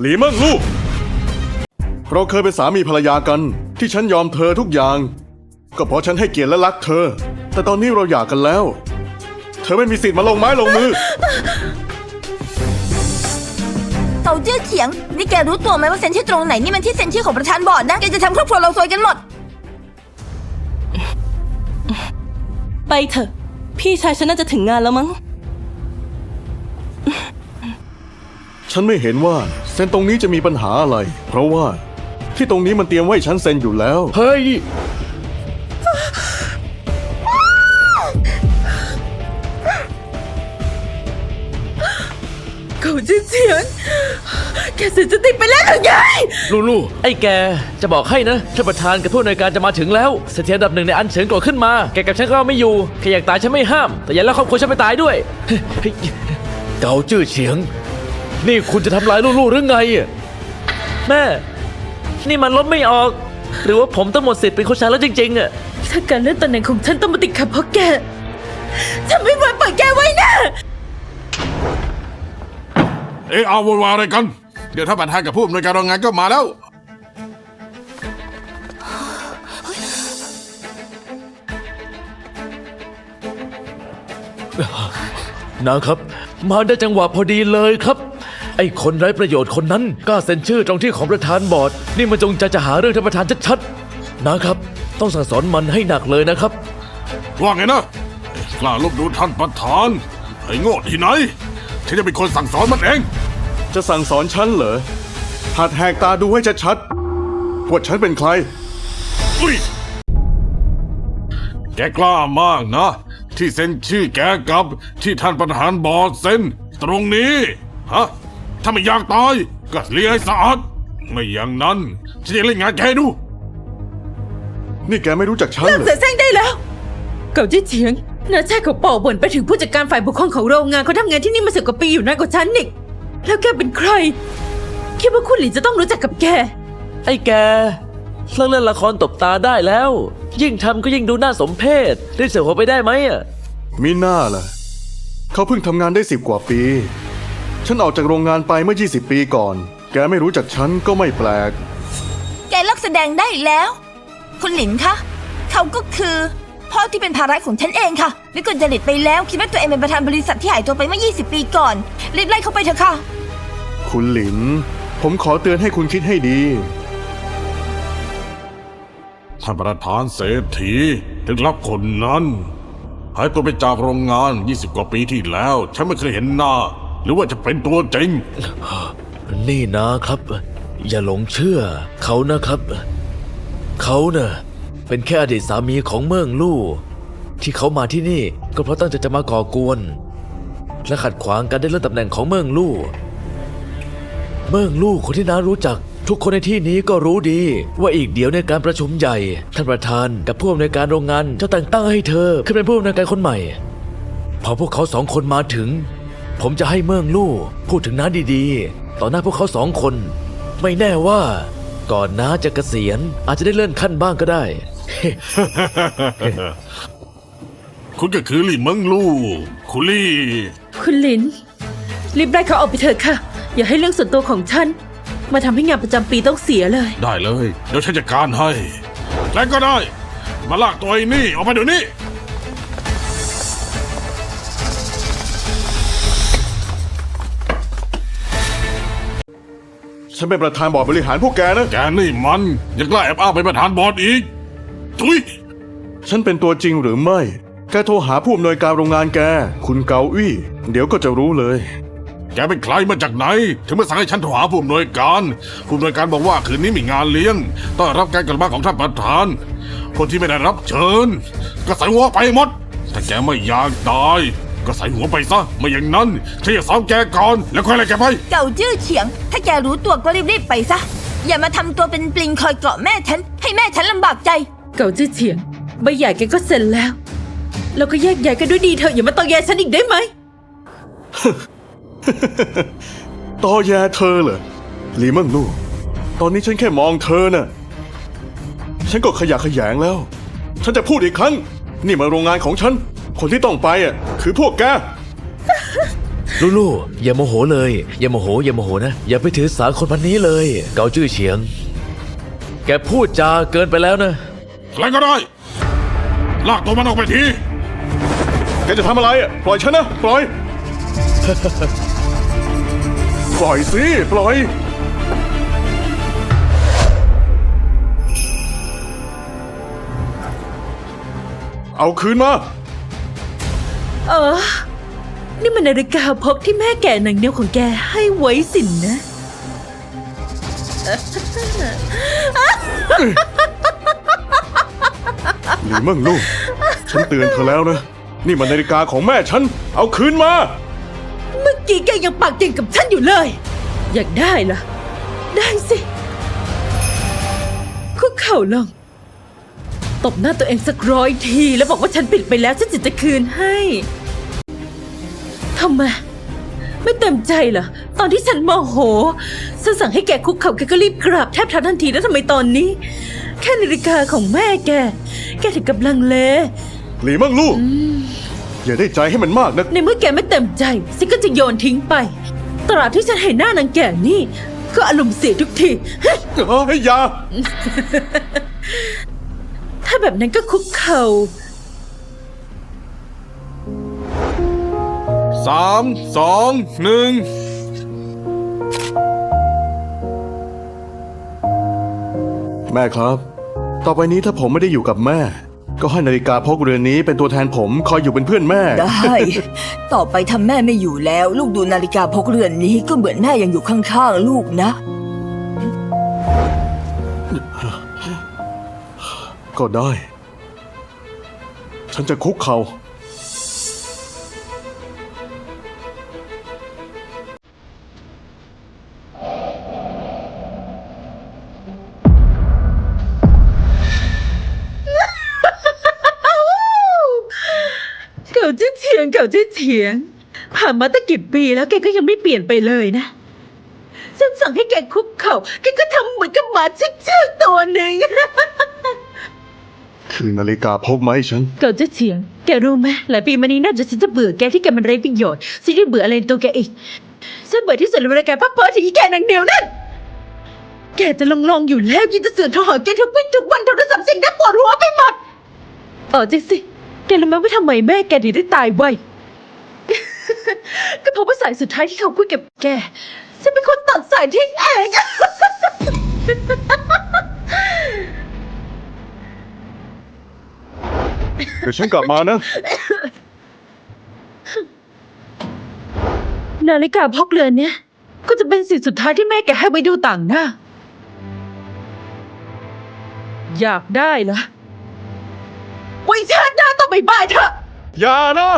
หลีเมิ่งลูกเราเคยเป็นสามีภรรยากัน ที่ฉันยอมเธอทุกอย่าง ก็เพราะฉันให้เกียรติและรักเธอ แต่ตอนนี้เราหย่ากันแล้ว เธอไม่มีสิทธิ์มาลงไม้ลงมือ เต่าจื้อเฉียง นี่แกรู้ตัวไหมว่าเซ็นชื่อตรงไหนนี่มันที่เซ็นชื่อของประธานบอร์ดนะแกจะทำครอบครัวเราซวยกันหมด ไปเถอะ พี่ชายฉันน่าจะถึงงานแล้วมั้ง ฉันไม่เห็นว่าเซ็นตรงนี้จะมีปัญหาอะไร เพราะว่าที่ตรงนี้มันเตรียมไว้ให้ฉันเซ็นอยู่แล้ว เฮ้ย เขาจื้อเฉียงแกเสียสติไปแล้วหรือไง ลูลูไอ้แก จะบอกให้นะท่านประธานกับผู้อำนวยการจะมาถึงแล้ว เสถียรอันดับหนึ่งในอันเฉินโกรธขึ้นมา แกกับฉันก็ไม่อยู่แค่อยากตายฉันไม่ห้าม แต่อย่าแล้วครอบครัวฉันไปตายด้วยเฮ้ยเกาจื้อเฉียง นี่คุณจะทำลายลูลูหรือไงอะแม่ นี่มันลบไม่ออก หรือว่าผมต้องหมดสิทธิ์เป็นคนชายแล้วจริงๆอะถ้าการเลื่อนตำแหน่งของฉันต้องมาติดขัดเพราะแก ฉันไม่ไหวปล่อยแกไว้นะ เอะเอาโวยวายอะไรกัน เดี๋ยวถ้าประธานกับผู้อำนวยการโรงงานก็มาแล้วนะครับ มาได้จังหวะพอดีเลยครับ ไอ้คนไร้ประโยชน์คนนั้นกล้าเซ็นชื่อตรงที่ของประธานบอร์ด นี่มันจงใจจะหาเรื่องท่านประธานชัดๆนะครับ ต้องสั่งสอนมันให้หนักเลยนะครับ ว่าไงนะกล้าลบดูท่านประธานไอ้โง่ที่ไหนฉันจะเป็นคนสั่งสอนมันเอง จะสั่งสอนฉันเหรอหัดแหกตาดูให้ชัดๆว่าฉันเป็นใคร อุ้ยแกกล้ามากนะ ที่เซ็นชื่อแกกับที่ท่านประธานบอร์ดเซ็นตรงนี้ ฮะ ถ้าไม่อยากตายก็เลี้ยงให้สะอาดไม่อย่างนั้นฉันจะเล่นงานแกให้ดู นี่แกไม่รู้จักฉันเลิกเหรเสีอยแซงได้แล้ว เก่าจี้เฉียงนาชาติเขาเป่าบ่นไปถึงผู้จัดการฝ่ายปกครองของโรงงานเขาทำงานที่นี่มาสิบกว่าปีอยู่นานกว่าฉันอีกแล้วแกเป็นใคร คิดว่าคุณหลินจะต้องรู้จักกับแก ไอ้แกเลิกเล่นละครตบตาได้แล้ว ยิ่งทำก็ยิ่งดูน่าสมเพชได้เสียหัวไปได้ไหมอะมีหน้าล่ะ เขาเพิ่งทำงานได้สิบกว่าปี ฉันออกจากโรงงานไปเมื่อ 20 ปีก่อน แกไม่รู้จักฉันก็ไม่แปลก แกเลิกแสดงได้แล้ว คุณหลินคะ เขาก็คือ พ่อที่เป็นภาระของฉันเองค่ะ วิกลจริตไปแล้ว คิดว่าตัวเองเป็นประธานบริษัทที่หายตัวไปเมื่อ 20 ปีก่อนรีบไล่เขาไปเถอะค่ะ คุณหลิน ผมขอเตือนให้คุณคิดให้ดี ท่านประธานเศรษฐีถึงรับคนนั้น หายตัวไปจากโรงงาน 20 กว่าปีที่แล้ว ฉันไม่เคยเห็นหน้า หรือว่าจะเป็นตัวจริง นี่นะครับ อย่าหลงเชื่อ เขานะครับ เขาเน่ะเป็นแค่อดีตสามีของเมืองลู่ ที่เขามาที่นี่ก็เพราะตั้งใจจะมาก่อกวน และขัดขวางการได้เลื่อนตำแหน่งของเมืองลู่ เมืองลู่คนที่น้ารู้จัก ทุกคนในที่นี้ก็รู้ดี ว่าอีกเดี๋ยวในการประชุมใหญ่ ท่านประธานกับผู้อำนวยการโรงงานจะแต่งตั้งให้เธอขึ้นเป็นผู้อำนวยการคนใหม่ พอพวกเขาสองคนมาถึง ผมจะให้เมืองลู่พูดถึงน้าดีๆ ต่อหน้าพวกเขาสองคน ไม่แน่ว่า ก่อนน้าจะเกษียณอาจจะได้เลื่อนขั้นบ้างก็ได้ คุณก็คือลี่เมิงลู่คุลี่คุณหลินรีบไล่เขาออกไปเถอะค่ะ อย่าให้เรื่องส่วนตัวของฉัน มาทำให้งานประจำปีต้องเสียเลย ได้เลย เดี๋ยวฉันจัดการให้ แล้วก็ได้ มาลากตัวไอ้นี่ออกไปเดี๋ยวนี้ ฉันเป็นประธานบอร์ดบริหารพวกแกนะ แกนี่มันยังกล้าแอบอ้างเป็นประธานบอร์ดอีกทุยฉันเป็นตัวจริงหรือไม่ แกโทรหาผู้อำนวยการโรงงานแก คุณเกาอี้เดี๋ยวก็จะรู้เลย แกเป็นใครมาจากไหน ถึงมาสั่งให้ฉันโทรหาผู้อำนวยการ ผู้อำนวยการบอกว่าคืนนี้มีงานเลี้ยง ต้อนรับการกลับมาของท่านประธาน คนที่ไม่ได้รับเชิญ ก็ใส่หัวไปหมด ถ้าแกไม่อยากตาย ก็ใส่หัวไปซะไม่อย่างนั้นฉันจะซ้อมแกก่อนแล้วค่อยไล่แกไปเก่าจื้อเฉียง ถ้าแกรู้ตัวก็รีบๆไปซะ อย่ามาทำตัวเป็นปลิงคอยเกาะแม่ฉัน ให้แม่ฉันลำบากใจ เก่าจื้อเฉียงใบใหญ่แกก็เซ็นแล้วแล้วก็แยกย้ายกันด้วยดีเถอะอย่ามาตอแยฉันอีกได้ไหมตอแยเธอเหรอหลีเมิ่งลู่ตอนนี้ฉันแค่มองเธอน่ะ ฉันก็ขยะแขยงแล้ว ฉันจะพูดอีกครั้ง นี่มาโรงงานของฉัน คนที่ต้องไปอะคือพวกแก ลูลูอย่าโมโหเลย อย่าโมโห อย่าโมโหนะ อย่าไปถือสาคนพันนี้เลย เกาจื้อเฉียง แกพูดจาเกินไปแล้วนะใครก็ได้ ลากตัวมันออกไปที แกจะทำอะไรอะปล่อยฉันนะ ปล่อย ปล่อยสิ ปล่อย เอาคืนมา เออ นี่มันนาฬิกาพกที่แม่แก่หนังเหนียวของแกให้ไว้สินนะหลีเมิ่งลูก ฉันเตือนเธอแล้วนะ นี่มันนาฬิกาของแม่ฉัน เอาคืนมา เมื่อกี้แกยังปากเก่งกับฉันอยู่เลย อยากได้เหรอ ได้สิคุกเข่าลงต บหน้าตัวเองสักร้อยที แล้วบอกว่าฉันผิดไปแล้วฉันจะจะคืนให้ทำไมไม่เต็มใจเหรอตอนที่ฉันโมโหฉันสั่งให้แกคุกเข่าแกก็รีบกราบแทบเท้าทันทีแล้วทำไมตอนนี้ แค่นาฬิกาของแม่แก แกถึงกับลังเลหลีเมิ่งลูกอย่าได้ใจให้มันมากนะในเมื่อแกไม่เต็มใจฉันก็จะโยนทิ้งไป ตราบที่ฉันเห็นหน้านางแก่นี่ ก็อารมณ์เสียทุกทีเฮ้ยอยา ถ้าแบบนั้นก็คุกเข่าสามสองหนึ่งแม่ครับ ต่อไปนี้ถ้าผมไม่ได้อยู่กับแม่ ก็ให้นาฬิกาพกเรือนนี้เป็นตัวแทนผมคอยอยู่เป็นเพื่อนแม่ ได้ ต่อไปทำแม่ไม่อยู่แล้ว ลูกดูนาฬิกาพกเรือนนี้ก็เหมือนแม่ยังอยู่ข้างๆลูกนะ ก็ได้ ฉันจะคุกเขา่าเก่าจะเถียงเก่าจะเถียง ผ่านมาตั้งกี่ปีแล้วแกก็ยังไม่เปลี่ยนไปเลยนะ ฉันสั่งให้แกคุกเข่าแกก็ทำเหมือนกับหมาชิกเชือกตัวหนึ่ง คือนาฬิกาพกไหมาให้ฉัน เก่าจะเถียง แกรู้ไหมหลายปีมานี้น่าจะฉันจะเบื่อแกที่แกมันไร้ประโยชน์ฉันจะเบื่ออะไรในตัวแกอีกฉันเบื่อที่สุดเลยเวลาแกพักเพ้อถึงอีแกนางเดียวนั่นแกจะลองลองๆอยู่แล้วยิ่งจะเสือกโทรหาแกทุกวันทุกวันโทรศัพท์เสิ่งนักปวดหัวไปหมดเออจริงสิแกรู้ไหมว่าทำไมแม่แกถึงได้ตายไวก็เพราะว่าสายสุดท้ายที่เขาคุยกับแกฉันเป็นคนตัดสายทิ้งเอง เดี๋ยวฉันกลับมานะ นาฬิกาพกเรือนเนี้ยก็จะเป็นสิ่งสุดท้ายที่แม่แกให้ไว้ดูต่างหน้า อยากได้เหรอไว้ชาติหน้าต้องไปบ้านเถอะ อย่านะ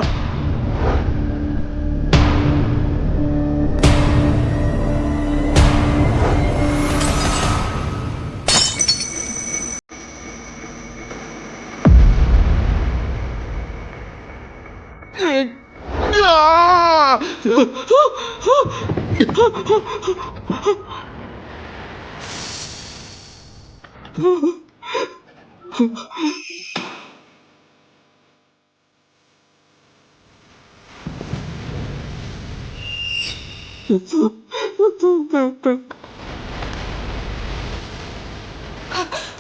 ว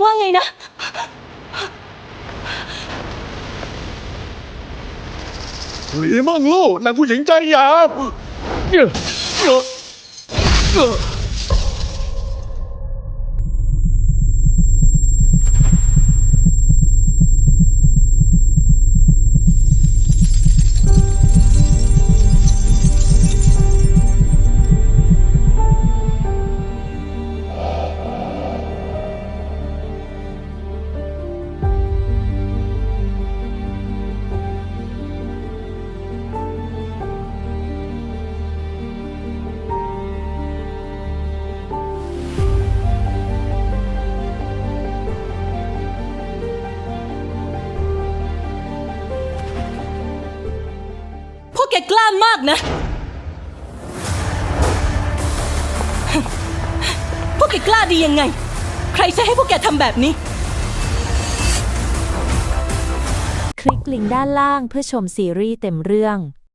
่าไหลีมั่งลูกนางผู้หญิงใจหยาบ แกกล้ามากนะ พวกแกกล้าดียังไง ใครใช้ให้พวกแกทำแบบนี้ คลิกลิงก์ด้านล่างเพื่อชมซีรีส์เต็มเรื่อง